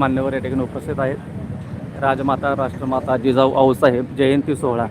मान्यवर या ठिकाणी उपस्थित आहेत. राजमाता राष्ट्रमाता जिजाऊ आऊसाहेब जयंती सोहळा.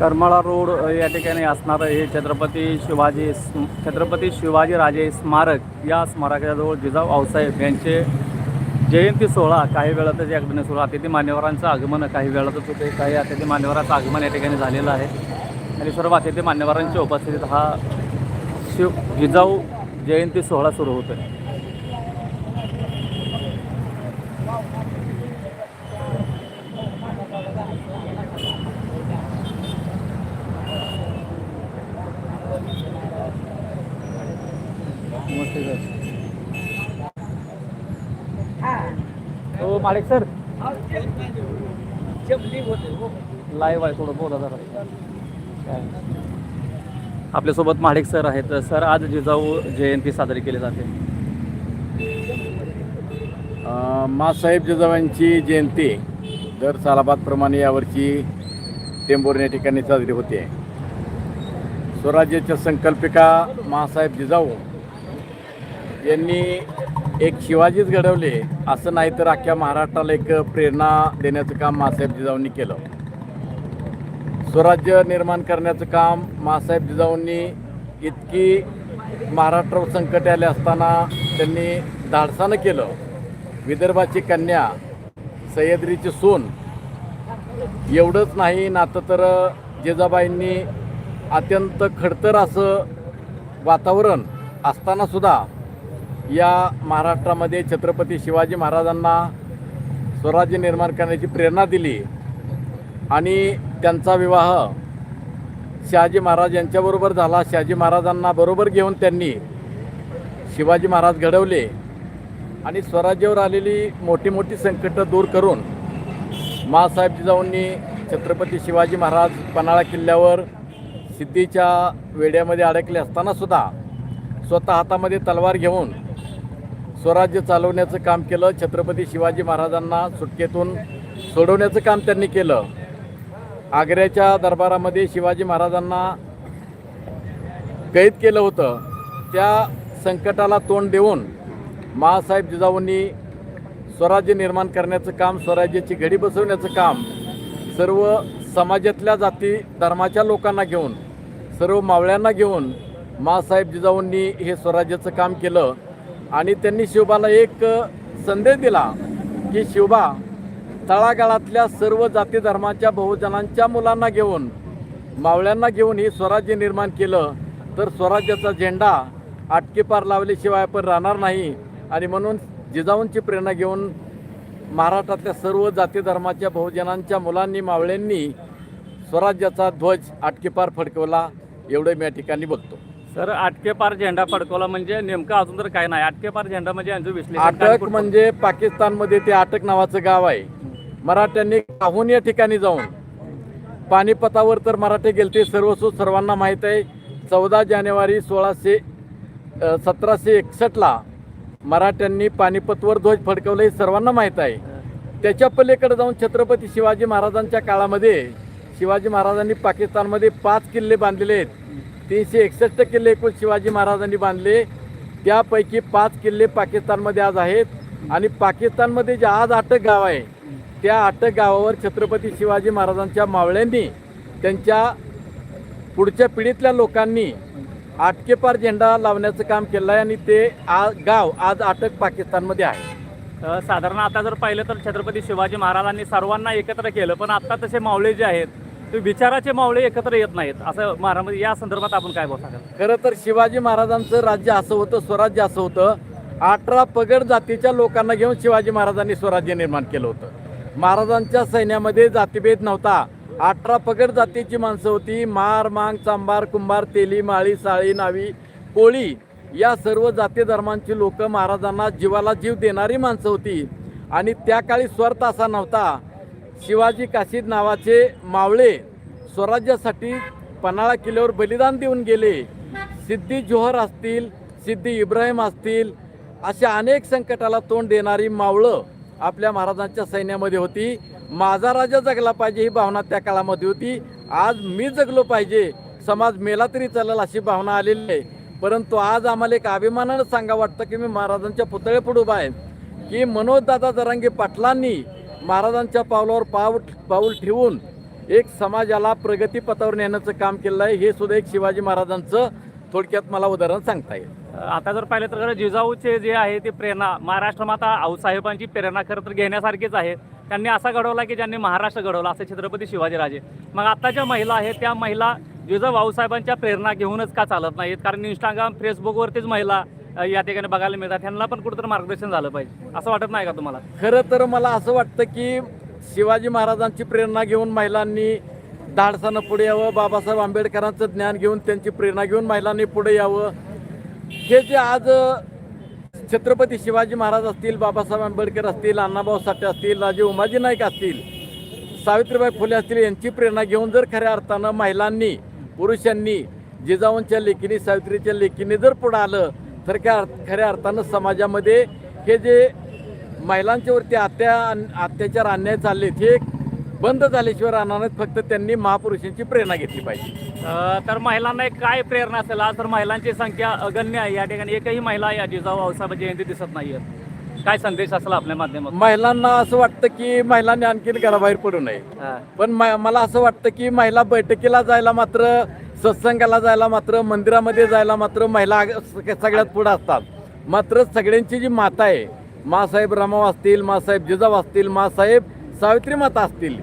करमाळा रोड या ठिकाणी असणारं हे छत्रपती शिवाजी स्म- छत्रपती शिवाजी राजे स्मारक या स्मारकाजवळ जिजाऊ आऊसाहेब यांचे जयंती सोहळा काही वेळातच या ठिकाणी सुरू. अतिथी मान्यवरांचं आगमन काही वेळातच होते काही अतिथी मान्यवरांचं आगमन या ठिकाणी झालेलं आहे. आणि सर्व अतिथी मान्यवरांच्या उपस्थितीत हा शिव जिजाऊ जयंती सोहळा सुरू होतो आहे माळेक सर. लाईव्ह आहे थोडं बोला जरा. आपल्यासोबत महाडिक सर आहेत. सर आज जिजाऊ जयंती साजरी केली जाते. मासाहेब माँसाहेब जिजाबाईंची जयंती दर सालाबादप्रमाणे यावर्षी टेंभुर्णी या ठिकाणी साजरी होते. स्वराज्याच्या संकल्पिका मासाहेब जिजाऊ यांनी एक शिवाजीच घडवले असं नाही तर अख्ख्या महाराष्ट्राला एक प्रेरणा देण्याचं काम मासाहेब जिजाऊंनी केलं. स्वराज्य निर्माण करण्याचं काम मासाहेब जिजाऊंनी इतकी महाराष्ट्रावर संकट आले असताना त्यांनी धाडसानं केलं. विदर्भाची कन्या सह्याद्रीची सून. एवढंच नाही नातं तर जिजाबाईंनी अत्यंत खडतर असं वातावरण असतानासुद्धा या महाराष्ट्रामध्ये छत्रपती शिवाजी महाराजांना स्वराज्य निर्माण करण्याची प्रेरणा दिली. आणि त्यांचा विवाह शहाजी महाराज यांच्याबरोबर झाला. शहाजी महाराजांना बरोबर घेऊन त्यांनी शिवाजी महाराज घडवले. आणि स्वराज्यावर आलेली मोठी मोठी संकटं दूर करून माँसाहेब जिजाऊंनी छत्रपती शिवाजी महाराज पन्हाळा किल्ल्यावर सिद्धीच्या वेड्यामध्ये अडकले असतानासुद्धा स्वतः हातामध्ये तलवार घेऊन स्वराज्य चालवण्याचं काम केलं छत्रपती शिवाजी महाराजांना सुटकेतून सोडवण्याचं काम त्यांनी केलं. आग्र्याच्या दरबारामध्ये शिवाजी महाराजांना कैद केलं होतं. त्या संकटाला तोंड देऊन माँसाहेब जिजाऊंनी स्वराज्य निर्माण करण्याचं काम स्वराज्याची घडी बसवण्याचं काम सर्व समाजातल्या जाती धर्माच्या लोकांना घेऊन सर्व मावळ्यांना घेऊन माँसाहेब जिजाऊंनी हे स्वराज्याचं काम केलं. आणि त्यांनी शिवबाला एक संदेश दिला की शिवबा तळागाळातल्या सर्व जाती धर्माच्या बहुजनांच्या मुलांना घेऊन मावळ्यांना घेऊन हे स्वराज्य निर्माण केलं. तर स्वराज्याचा झेंडा आटकेपार लावल्याशिवाय आपण राहणार नाही. आणि म्हणून जिजाऊंची प्रेरणा घेऊन महाराष्ट्रातल्या सर्व जाती धर्माच्या बहुजनांच्या मुलांनी मावळ्यांनी स्वराज्याचा ध्वज आटकेपार फडकवला. एवढं मी या ठिकाणी बघतो. सर आटकेपार झेंडा फडकवला म्हणजे नेमकं अजून तर काय नाही. आटकेपार झेंडा म्हणजे यांचं विश्लेषण काय अटक कुठं- म्हणजे पाकिस्तानमध्ये ते अटक नावाचं गाव आहे. मराठ्यांनी काहून या ठिकाणी जाऊन पानिपतावर तर मराठे गेलते सर्वस्व सर्वांना माहीत आहे. चौदा जानेवारी सोळाशे अ, सतराशे एकसष्टला मराठ्यांनी पानिपतवर ध्वज फडकवलं हे सर्वांना माहीत आहे. त्याच्या पलीकडे जाऊन छत्रपती शिवाजी महाराजांच्या काळामध्ये शिवाजी महाराजांनी पाकिस्तानमध्ये पाच किल्ले बांधलेले आहेत. तीनशे एकसष्ट किल्ले एकूण शिवाजी महाराजांनी बांधले. त्यापैकी पाच किल्ले पाकिस्तानमध्ये आज आहेत. आणि पाकिस्तानमध्ये जे आज अटक गाव आहे त्या अटक गावावर छत्रपती शिवाजी महाराजांच्या मावळ्यांनी त्यांच्या पुढच्या पिढीतल्या लोकांनी आटकेपार झेंडा लावण्याचं काम केलं आहे आणि ते आ गाव आज अटक पाकिस्तानमध्ये आहे. साधारण आता जर पाहिलं तर छत्रपती शिवाजी महाराजांनी सर्वांना एकत्र केलं पण आता तसे मावळे जे आहेत ते विचाराचे मावळे एकत्र येत नाहीत असं महाराज या संदर्भात आपण काय बोलता खरं तर शिवाजी महाराजांचं राज्य असं होतं स्वराज्य असं होतं. अठरा पगड जातीच्या लोकांना घेऊन शिवाजी महाराजांनी स्वराज्य निर्माण केलं होतं. महाराजांच्या सैन्यामध्ये जातीभेद नव्हता. अठरा पगड जातीची माणसं होती. मार मांग चांबार कुंभार तेली माळी साळी नावी कोळी या सर्व जाती धर्मांची लोक महाराजांना जीवाला जीव देणारी माणसं होती. आणि त्या काळी स्वार्थ असा नव्हता. शिवाजी काशीद नावाचे मावळे स्वराज्यासाठी पन्हाळा किल्ल्यावर बलिदान देऊन गेले. सिद्धी जोहर असतील सिद्धी इब्राहिम असतील अशा अनेक संकटाला तोंड देणारी मावळं आपल्या महाराजांच्या सैन्यामध्ये होती. माझा राजा जगला पाहिजे ही भावना त्या काळामध्ये होती. आज मी जगलो पाहिजे समाज मेला तरी चालेल अशी भावना आलेली आहे. परंतु आज आम्हाला एक अभिमानानं सांगा वाटतं की मी महाराजांच्या पुतळ्यापुढे उभा आहे. की मनोजदादा जरांगे पाटलांनी महाराजांच्या पावलावर पाव पाऊल ठेवून एक समाजाला प्रगतीपथावर नेण्याचं काम केलं आहे. हे सुद्धा एक शिवाजी महाराजांचं थोडक्यात मला उदाहरण सांगता येईल. आता जर पाहिलं तर जिजाऊचे जे आहे ते प्रेरणा महाराष्ट्र माता आऊसाहेबांची प्रेरणा खरं तर घेण्यासारखीच आहे. त्यांनी असा घडवला की ज्यांनी महाराष्ट्र घडवला असे छत्रपती शिवाजीराजे. मग आता ज्या महिला आहेत त्या महिला जिजाऊ आऊसाहेबांच्या प्रेरणा घेऊनच का चालत नाहीत? कारण इंस्टाग्राम फेसबुकवरतीच महिला या ठिकाणी बघायला मिळतात. त्यांना पण कुठंतरी मार्गदर्शन झालं पाहिजे. असं वाटत नाही का तुम्हाला? खरं तर मला असं वाटतं की शिवाजी महाराजांची प्रेरणा घेऊन महिलांनी धाडसानं पुढे यावं बाबासाहेब आंबेडकरांचं ज्ञान घेऊन त्यांची प्रेरणा घेऊन महिलांनी पुढे यावं. हे जे आज छत्रपती शिवाजी महाराज असतील बाबासाहेब आंबेडकर असतील अण्णाभाऊ साठे असतील राजे उमाजी नाईक असतील सावित्रीबाई फुले असतील यांची प्रेरणा घेऊन जर खऱ्या अर्थानं महिलांनी पुरुषांनी जिजाऊंच्या लेखीने सावित्रीच्या लेखीने जर पुढं आलं तर क्या खऱ्या अर्थानं समाजामध्ये हे जे महिलांच्यावरती अत्या अत्याचार अन्याय चालले हे बंद झाल्याशिवाय राहणार नाहीत. फक्त त्यांनी महापुरुषांची प्रेरणा घेतली पाहिजे. तर महिलांना एक काय प्रेरणा असेल? आज तर महिलांची संख्या अगण्य आहे. या ठिकाणी एकही महिला या जिजाऊ आऊसाहेब जयंती दिसत नाहीये. काय संदेश असेल आपल्या माध्यमातून? महिलांना असं वाटतं की महिलांनी आणखीन घराबाहेर पडू नये. पण मला असं वाटतं की महिला बैठकीला जायला मात्र सत्संगाला जायला मात्र मंदिरामध्ये जायला मात्र महिला सगळ्यात पुढे असतात. मात्र सगळ्यांची जी माता आहे मासाहेब रामाव असतील मासाहेब जिजाऊ असतील मासाहेब सावित्री माता असतील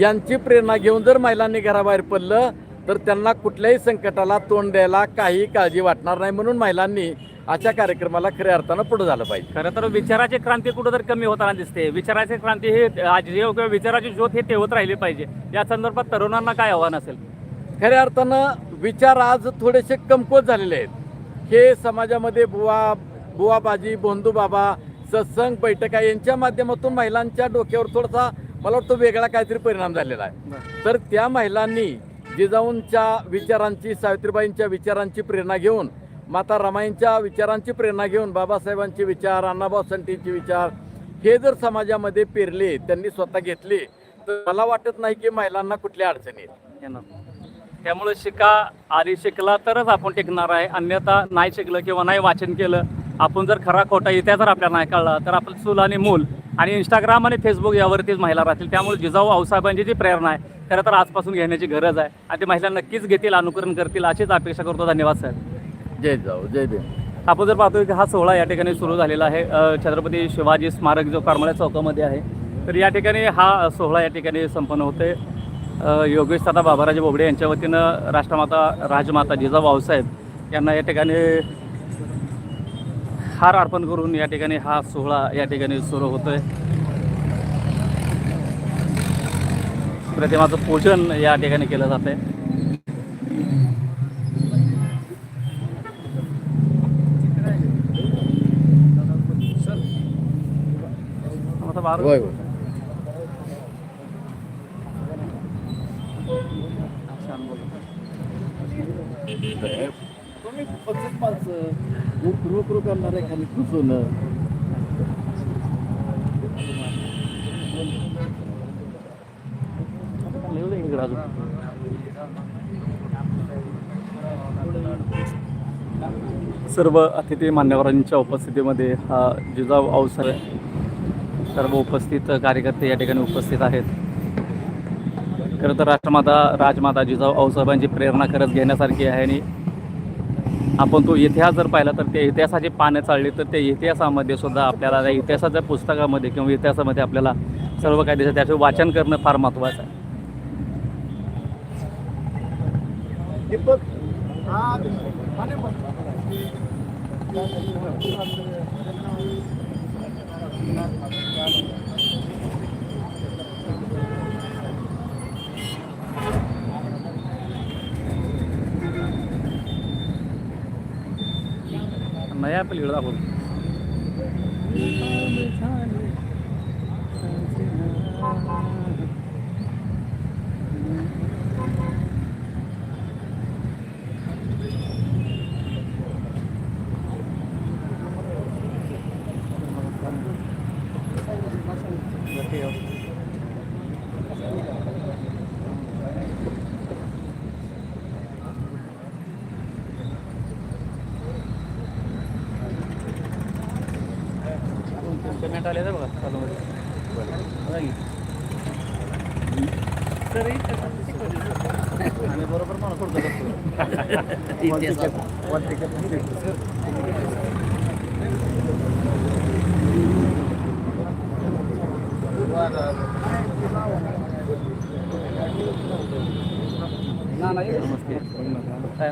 यांची प्रेरणा घेऊन जर महिलांनी घराबाहेर पडलं तर त्यांना कुठल्याही संकटाला तोंड द्यायला काही काळजी वाटणार नाही म्हणून महिलांनी अशा कार्यक्रमाला खऱ्या अर्थानं पुढे झालं पाहिजे. खरं तर विचाराची क्रांती कुठंतरी कमी होताना दिसते. विचाराची क्रांती हे आज किंवा विचाराची ज्योत हे तेवत राहिली पाहिजे. या संदर्भात तरुणांना काय आव्हान असेल? खऱ्या अर्थानं विचार आज थोडेसे कमकुवत झालेले आहेत. हे समाजामध्ये बुवा बुवाबाजी बोंधू बाबा सत्संग बैठका यांच्या माध्यमातून महिलांच्या डोक्यावर थोडासा मला वाटतं वेगळा काहीतरी परिणाम झालेला आहे. तर त्या महिलांनी जिजाऊंच्या विचारांची सावित्रीबाईंच्या विचारांची प्रेरणा घेऊन माता रमाईंच्या विचारांची प्रेरणा घेऊन बाबासाहेबांचे विचार अण्णाभाऊ संतींचे विचार हे जर समाजामध्ये पेरले त्यांनी स्वतः घेतले तर मला वाटत नाही की महिलांना कुठल्या अडचणी आहेत येणार. त्यामुळे शिका आधी शिकला तरच आपण टिकणार आहे. अन्यथा नाही शिकलं किंवा नाही वाचन केलं आपण जर खरा खोटा इतिहास जर आपल्याला नाही कळला तर आपलं चूल आणि मूल आणि इंस्टाग्राम आणि फेसबुक यावरतीच महिला राहतील. त्यामुळे जिजाऊ आऊसाहेबांची जी प्रेरणा आहे खरं तर आजपासून घेण्याची गरज आहे. आणि ते महिला नक्कीच घेतील अनुकरण करतील अशीच अपेक्षा करतो. धन्यवाद साहेब. जय जाऊ जय देव आपण जर पाहतोय की हा सोहळा या ठिकाणी सुरू झालेला आहे. छत्रपती शिवाजी स्मारक जो करमाळ्या चौकामध्ये आहे तर या ठिकाणी हा सोहळा या ठिकाणी संपन्न होते योगेश दादा बाबाराजे बोबडे यांच्या वतीनं राष्ट्रमाता राजमाता जिजा भाऊसाहेब यांना या ठिकाणी हार अर्पण करून या ठिकाणी हा सोहळा या ठिकाणी सुरू होतो आहे प्रतिमाचं पूजन या ठिकाणी केलं जात आहे आता बारा- होय होय छान बोलला. तुम्ही माणसं करणार आहे खाली. सर्व अतिथी मान्यवरांच्या उपस्थितीमध्ये हा जिजाऊ आऊसाहेब सर्व उपस्थित कार्यकर्ते या ठिकाणी उपस्थित आहेत. खरं तर राष्ट्रमाता राजमाता जिजाऊ आऊसाहेबांची प्रेरणा खरंच घेण्यासारखी आहे आणि आपण तो इतिहास जर पाहिला तर त्या इतिहासाची पानं चालली तर त्या इतिहासामध्ये सुद्धा आपल्याला त्या इतिहासाच्या पुस्तकामध्ये किंवा इतिहासामध्ये आपल्याला सर्व काही दिसतं. त्याचं वाचन करणं फार महत्त्वाचं आहे. manera peligrosa. पेमेंट आले बघा चालू मध्ये आणि बरोबर मला सोडतो नमस्ते. काय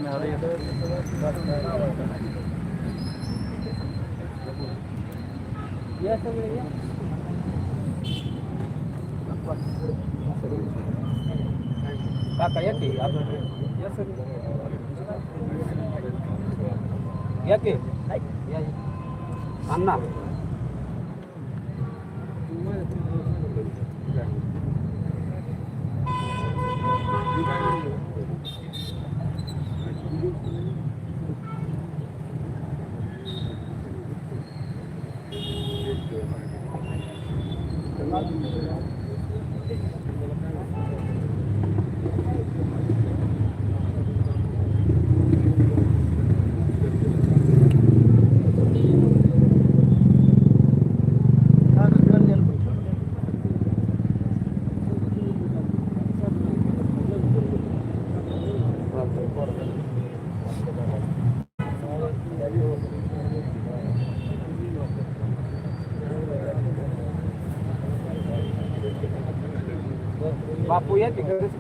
काका या की या सर या की या अण्णा बापू या गरज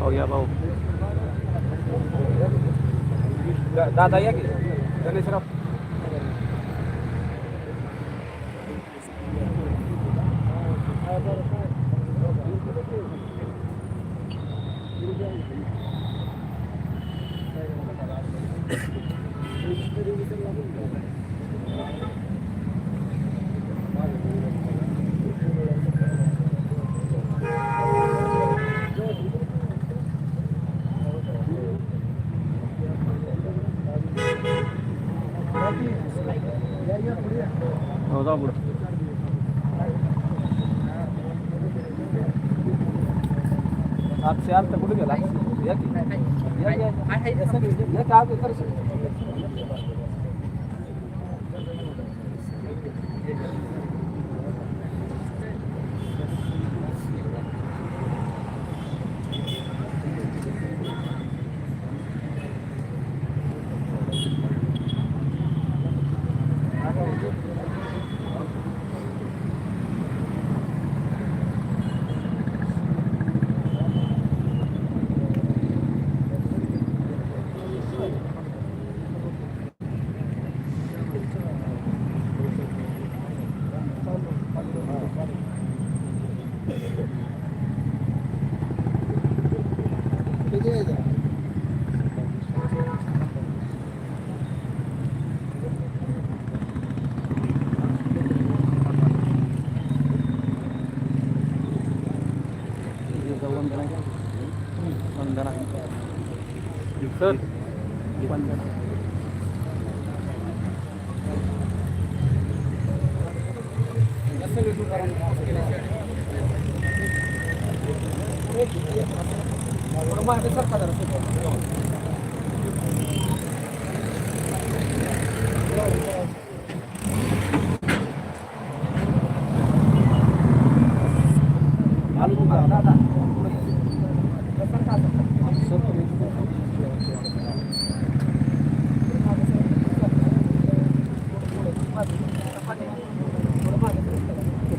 हो या भाऊ दादा या की? गणेशराव हो जा पुढं आपसे आल तर कुठे गेला? या की? या या या सर या की आगे कर वंदना सर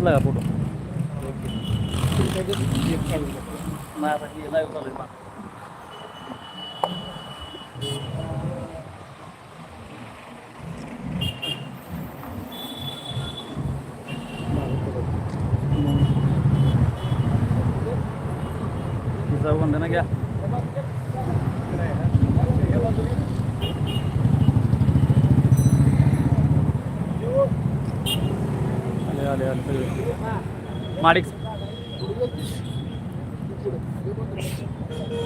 कुठला का फोटो नाही आता हे live चालू आहे पहा. तिचा वंदना घ्या आले आले आले सगळे माडिक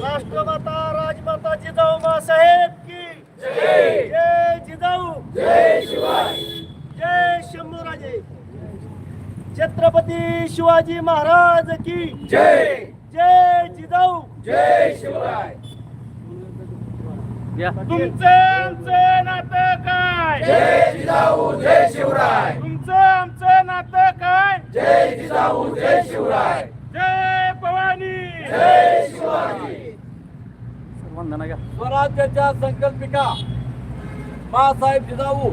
राष्ट्रमाता राजमाता जिजाऊ मासाहेब की. जय जय जिजाऊ. जय शिवाजी जय शंभूराजे छत्रपती शिवाजी महाराज की. जय जय जिजाऊ. जय शिवराय तुमचं आमचं नातं काय? जय जिजाऊ जय शिवराय. तुमचं काय जय जिजाऊ जय शिवराय. जय भवानी. जय शिवाजी. स्वराज्याच्या संकल्पिका मासाहेब जिजाऊ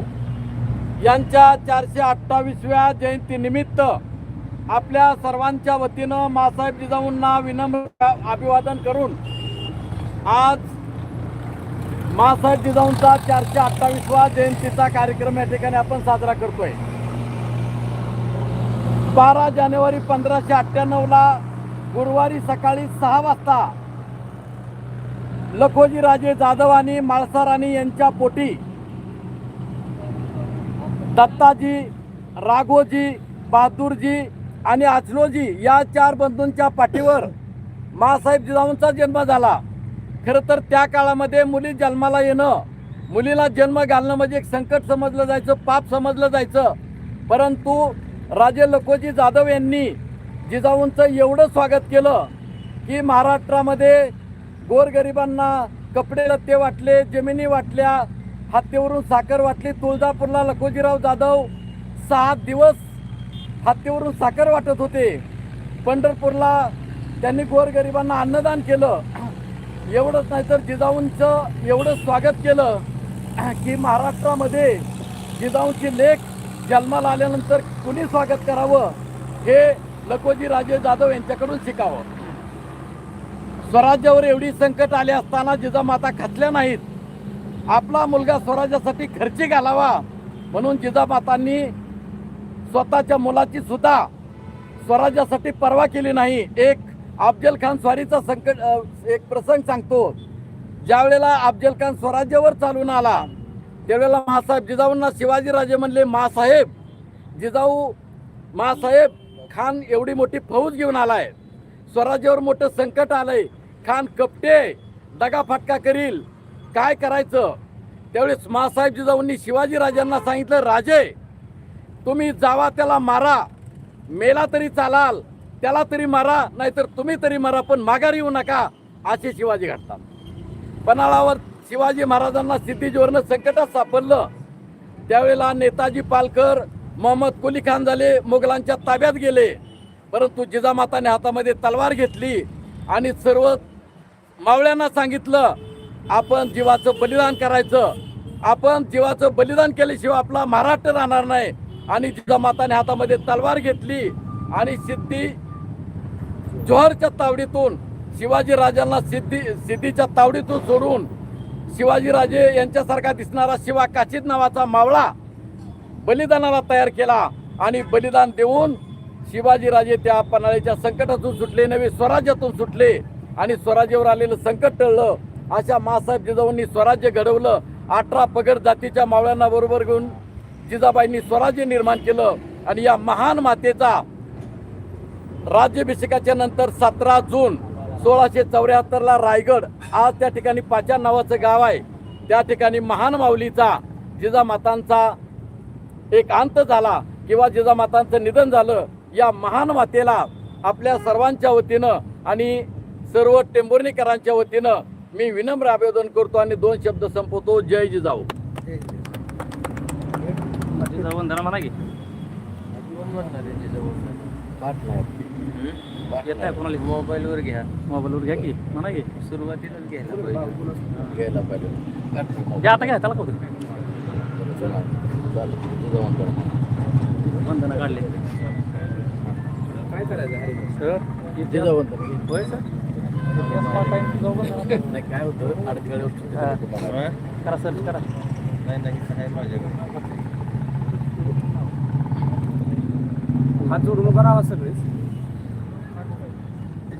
यांच्या चारशे अठ्ठावीसव्या जयंतीनिमित्त आपल्या सर्वांच्या वतीनं मासाहेब जिजाऊंना विनम्र अभिवादन करून आज मासाहेब जिजाऊंचा चारशे अठ्ठावीसवा जयंतीचा कार्यक्रम या ठिकाणी आपण साजरा करतोय. बारा जानेवारी पंधराशे अठ्ठ्याण्णवला गुरुवारी सकाळी सहा वाजता लखोजीराजे जाधव आणि माळसा राणी यांच्या पोटी दत्ताजी राघोजी बहादूरजी आणि आचलोजी या चार बंधूंच्या पाठीवर मासाहेब जिजाऊंचा जन्म झाला. खरं तर त्या काळामध्ये मुली जन्माला येणं मुलीला जन्म घालणं म्हणजे एक संकट समजलं जायचं पाप समजलं जायचं. परंतु राजे लखोजी जाधव यांनी जिजाऊंचं एवढं स्वागत केलं की महाराष्ट्रामध्ये गोरगरिबांना कपडे लत्ते वाटले जमिनी वाटल्या हत्तीवरून साखर वाटली. तुळजापूरला लखोजीराव जाधव सहा दिवस हत्तीवरून साखर वाटत होते. पंढरपूरला त्यांनी गोरगरिबांना अन्नदान केलं. एवढंच नाही तर जिजाऊंचं एवढं स्वागत केलं की महाराष्ट्रामध्ये जिजाऊंची लेख जन्माला आल्यानंतर कुणी स्वागत करावं हे लखोजी राजे जाधव यांच्याकडून शिकावं. स्वराज्यावर एवढी संकट आली असताना जिजामाता खचल्या नाहीत. आपला मुलगा स्वराज्यासाठी खर्ची घालावा म्हणून जिजामातांनी स्वतःच्या मुलाची सुद्धा स्वराज्यासाठी पर्वा केली नाही. एक अफजल खान स्वारीचा संकट एक प्रसंग सांगतो. ज्यावेळेला अफजल खान स्वराज्यावर चालून आला त्यावेळेला महासाहेब जिजाऊंना शिवाजीराजे म्हणले महासाहेब जिजाऊ महासाहेब खान एवढी मोठी फौज घेऊन आलाय. स्वराज्यावर मोठं संकट आलंय. खान कपटे दगाफटका करील. काय करायचं? त्यावेळेस महासाहेब जिजाऊंनी शिवाजीराजांना सांगितलं राजे तुम्ही जावा त्याला मारा. मेला तरी चालाल त्याला तरी मारा नाहीतर तुम्ही तरी मारा पण माघारी येऊ नका असे शिवाजी घडतात पन्हाळावर शिवाजी महाराजांना सिद्धीजवरनं संकटात सापडलं. त्यावेळेला नेताजी पालकर मोहम्मद कुली खान झाले मुघलांच्या ताब्यात गेले. परंतु जिजामाताने हातामध्ये तलवार घेतली आणि सर्व मावळ्यांना सांगितलं आपण जीवाचं बलिदान करायचं. आपण जीवाचं बलिदान केल्याशिवाय आपला महाराष्ट्र राहणार नाही. आणि जिजामाताने हातामध्ये तलवार घेतली आणि सिद्धी जोहरच्या तावडीतून शिवाजी राजांना सिद्धी सिद्धीच्या तावडीतून सोडून शिवाजीराजे यांच्यासारखा दिसणारा शिवा काशीद नावाचा मावळा बलिदानाला तयार केला आणि बलिदान देऊन शिवाजीराजे त्या पन्हाळ्याच्या संकटातून सुटले नवे स्वराज्यातून सुटले आणि स्वराज्यावर आलेलं संकट टळलं. अशा मासाहेब जिजाऊंनी स्वराज्य घडवलं. अठरा पगड जातीच्या मावळ्यांना बरोबर घेऊन जिजाबाईंनी स्वराज्य निर्माण केलं आणि या महान मातेचा राज्याभिषेकाच्या नंतर सतरा जून सोळाशे चौऱ्याहत्तरला रायगड आज त्या ठिकाणी पाचा नावाचं गाव आहे. त्या ठिकाणी महान माऊलीचा जिजामातांचा एक अंत झाला किंवा जिजामातांचं निधन झालं या महान मातेला आपल्या सर्वांच्या वतीनं आणि सर्व टेंभुर्णीकरांच्या वतीनं मी विनम्र अभिवादन करतो आणि दोन शब्द संपवतो. जय जिजाऊ. म्हणा की. नाही. कोणाला? मोबाईलवर घ्या. मोबाईलवर घ्या की. म्हणा की. सुरुवातीलाच घ्यायला पाहिजे. घ्यायला पाहिजे. घ्या आता घ्या त्याला बंधनं काढले. काय करायचं सर होय सर? नाही काय होतं? अडथळे करा सर करा. नाही नाही माझ्याकडे. हात जोडून करावा सगळेच.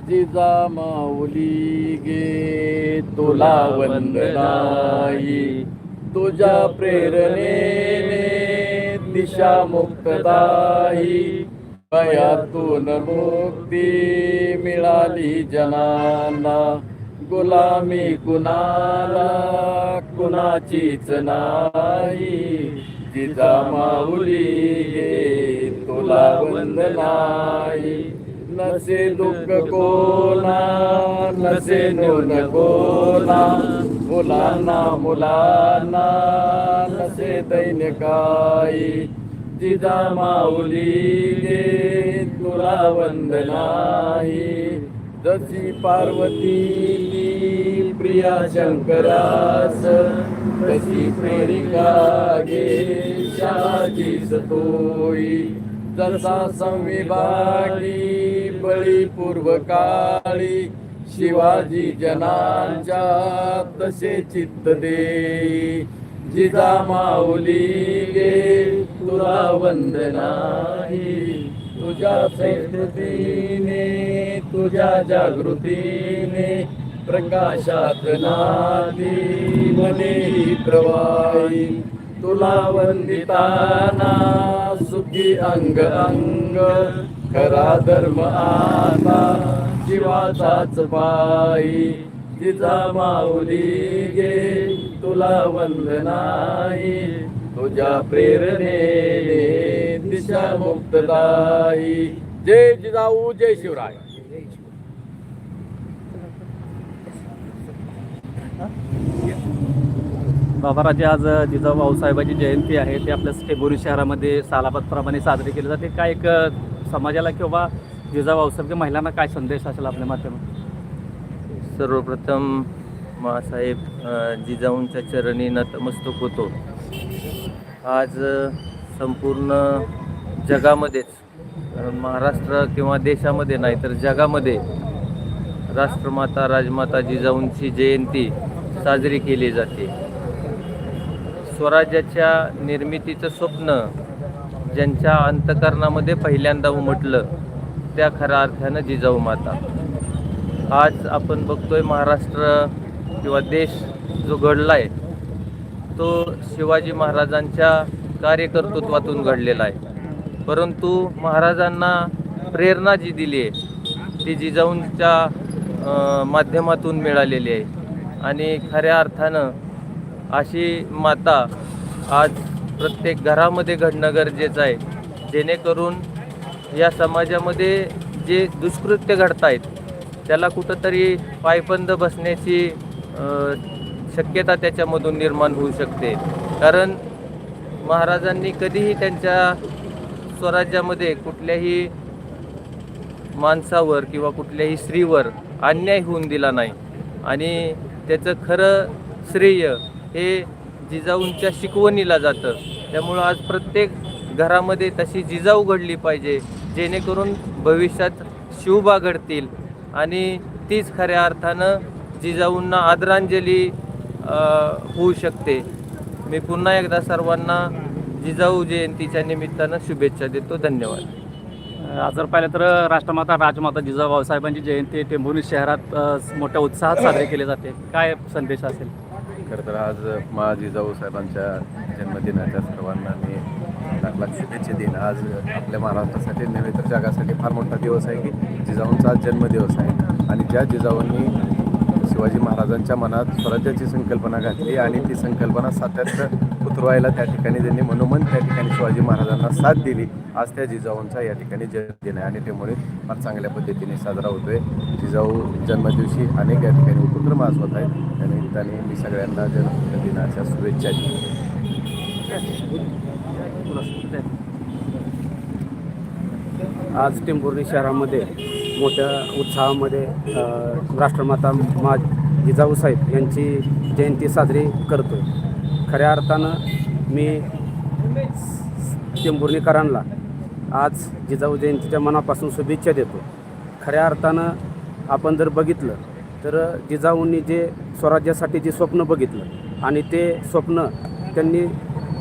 जिजा माऊली गे तुला वंदनाई. तुझ्या प्रेरणेने दिशा मुक्तदाई भयातून मुक्ती मिळाली जनांना. गुलामी कुणाला कुणाचीच नाही. जिजा माऊली गे तुला वंदनाई. नसे दुःख कोणा नसे न्यून कोणा मुलांना मुलांना नसे दैनिकाई जिजा माऊली गे तुला वंदनाई. जशी पार्वती प्रिया शंकरास तशी प्रेरिका गे शाजी सतोई जसा संविभागी बळी पूर्वकाळी शिवाजी जनांच्या तसे चित्त दे. जिजा माऊली गे तुला वंदनाही. तुझ्या संस्कृतीने तुझ्या जागृतीने प्रकाशात नादी मने प्रवाही. तुला वंदिताना सुखी अंग अंग. खरा धर्म आता जीवाचाच पायी. जिजा माऊली गे तुला वंदनाई. तुझ्या प्रेरणे दिशा मुक्तदाई जय जिजाऊ जय शिवराय. बाबाराजे आज जिजाऊ भाऊसाहेबांची जयंती आहे. ते आपल्या स्टेबोरी शहरामध्ये सालाबादप्रमाणे साजरी केली जाते. काय एक समाजाला किंवा जिजाऊ भाऊसाहेब महिलांना काय संदेश असेल आपल्या माध्यमात सर्वप्रथम मासाहेब जिजाऊंच्या चरणी नतमस्तक होतो. आज संपूर्ण जगामध्येच महाराष्ट्र किंवा देशामध्ये नाही तर जगामध्ये राष्ट्रमाता राजमाता जिजाऊंची जयंती साजरी केली जाते. स्वराज्याच्या निर्मितीचं स्वप्न ज्यांच्या अंतकरणामध्ये पहिल्यांदा उमटलं त्या खऱ्या अर्थानं जिजाऊ माता. आज आपण बघतोय महाराष्ट्र किंवा देश जो घडला आहे तो शिवाजी महाराजांच्या कार्यकर्तृत्वातून घडलेला आहे. परंतु महाराजांना प्रेरणा जी दिली आहे ती जिजाऊंच्या माध्यमातून मिळालेली आहे. आणि खऱ्या अर्थानं अशी माता आज प्रत्येक घरामध्ये घडणं गरजेचं आहे. जेणेकरून या समाजामध्ये जे दुष्कृत्य घडत आहेत त्याला कुठंतरी पायबंद बसण्याची शक्यता त्याच्यामधून निर्माण होऊ शकते. कारण महाराजांनी कधीही त्यांच्या स्वराज्यामध्ये कुठल्याही माणसावर किंवा कुठल्याही स्त्रीवर अन्याय होऊन दिला नाही. आणि त्याचं खरं श्रेय हे जिजाऊंच्या शिकवणीला जातं. त्यामुळं आज प्रत्येक घरामध्ये तशी जिजाऊ घडली पाहिजे जेणेकरून भविष्यात शिवबा घडतील. आणि तीच खऱ्या अर्थानं जिजाऊंना आदरांजली होऊ शकते. मी पुन्हा एकदा सर्वांना जिजाऊ जयंतीच्या निमित्तानं शुभेच्छा देतो. धन्यवाद. आज जर पाहिलं तर राष्ट्रमाता राजमाता जिजाऊ भाऊसाहेबांची जयंती टेंभुर्णी शहरात मोठ्या उत्साहात साजरी केली जाते. काय संदेश असेल? खरं तर आज मा जिजाऊ साहेबांच्या जन्मदिनाच्या सर्वांना मी लाख लाख शुभेच्छा देईन. आज आपल्या महाराष्ट्रासाठी नव्हे तर जगासाठी फार मोठा दिवस आहे की जिजाऊंचा आज जन्मदिवस आहे. आणि ज्या जिजाऊंनी शिवाजी महाराजांच्या मनात स्वराज्याची संकल्पना घातली आणि ती संकल्पना सातत्य उतरवायला त्या ठिकाणी त्यांनी मनोमन त्या ठिकाणी शिवाजी महाराजांना साथ दिली. आज त्या जिजाऊंचा या ठिकाणी जन्मदिन आहे आणि त्यामुळे फार चांगल्या पद्धतीने साजरा होतोय. जिजाऊ जन्मदिवशी अनेक या ठिकाणी उपक्रम आज होत आहेत. त्याने निमित्ताने मी सगळ्यांना जन्मदिनाच्या शुभेच्छा देईन आज टेंभुर्णी शहरामध्ये मोठ्या उत्साहामध्ये राष्ट्रमाता मा जिजाऊ साहेब यांची जयंती साजरी करतो खऱ्या अर्थानं मी टेंभुर्णीकरांना आज जिजाऊ जयंतीच्या मनापासून शुभेच्छा देतो. खऱ्या अर्थानं आपण जर बघितलं तर जिजाऊंनी जे स्वराज्यासाठी जे स्वप्न बघितलं आणि ते स्वप्न त्यांनी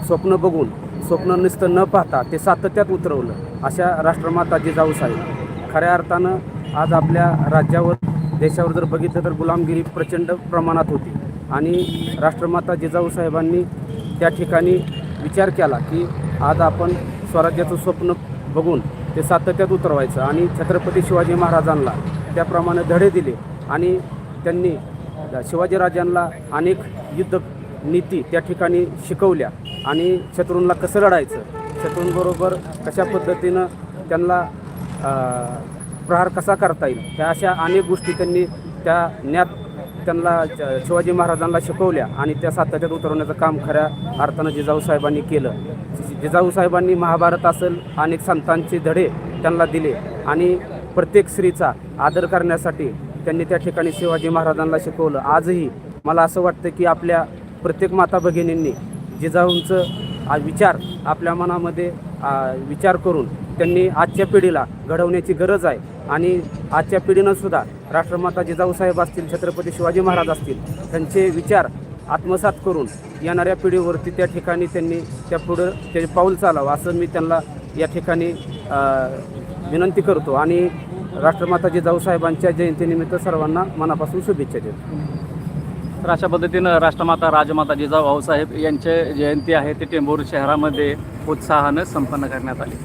स्वप्न बघून स्वप्न नुसतं न पाहता ते सातत्यात उतरवलं अशा राष्ट्रमाता जिजाऊ साहेब. खऱ्या अर्थानं आज आपल्या राज्यावर देशावर जर बघितलं तर गुलामगिरी प्रचंड प्रमाणात होती. आणि राष्ट्रमाता जिजाऊ साहेबांनी त्या ठिकाणी विचार केला की आज आपण स्वराज्याचं स्वप्न बघून ते सातत्यात उतरवायचं. आणि छत्रपती शिवाजी महाराजांना त्याप्रमाणे धडे दिले. आणि त्यांनी शिवाजीराजांना अनेक युद्ध नीती त्या ठिकाणी शिकवल्या. आणि शत्रूंना कसं लढायचं? शत्रूंबरोबर कशा पद्धतीनं त्यांना प्रहार कसा करता येईल? ह्या अशा अनेक गोष्टी त्यांनी त्या ज्ञात त्यांना शिवाजी महाराजांना शिकवल्या आणि त्या सातत्यात उतरवण्याचं काम खऱ्या अर्थानं जिजाऊ साहेबांनी केलं. जिजाऊ साहेबांनी महाभारत असेल अनेक संतांचे धडे त्यांना दिले आणि प्रत्येक स्त्रीचा आदर करण्यासाठी त्यांनी त्या ठिकाणी शिवाजी महाराजांना शिकवलं. आजही मला असं वाटतं की आपल्या प्रत्येक माता भगिनींनी जिजाऊंचं विचार आपल्या मनामध्ये विचार करून त्यांनी आजच्या पिढीला घडवण्याची गरज आहे. आणि आजच्या पिढीनंसुद्धा राष्ट्रमाता जिजाऊसाहेब असतील छत्रपती शिवाजी महाराज असतील त्यांचे विचार आत्मसात करून येणाऱ्या पिढीवरती त्या ठिकाणी त्यांनी त्या पुढं ते पाऊल चालावं असं मी त्यांना या ठिकाणी विनंती करतो. आणि राष्ट्रमाता जिजाऊ साहेबांच्या जयंतीनिमित्त सर्वांना मनापासून शुभेच्छा देतो. तर अशा पद्धतीनं राष्ट्रमाता राजमाता जिजाऊ भाऊसाहेब यांचे जयंती आहे. ती टेंभूर शहरामध्ये उत्साहानं संपन्न करण्यात आली.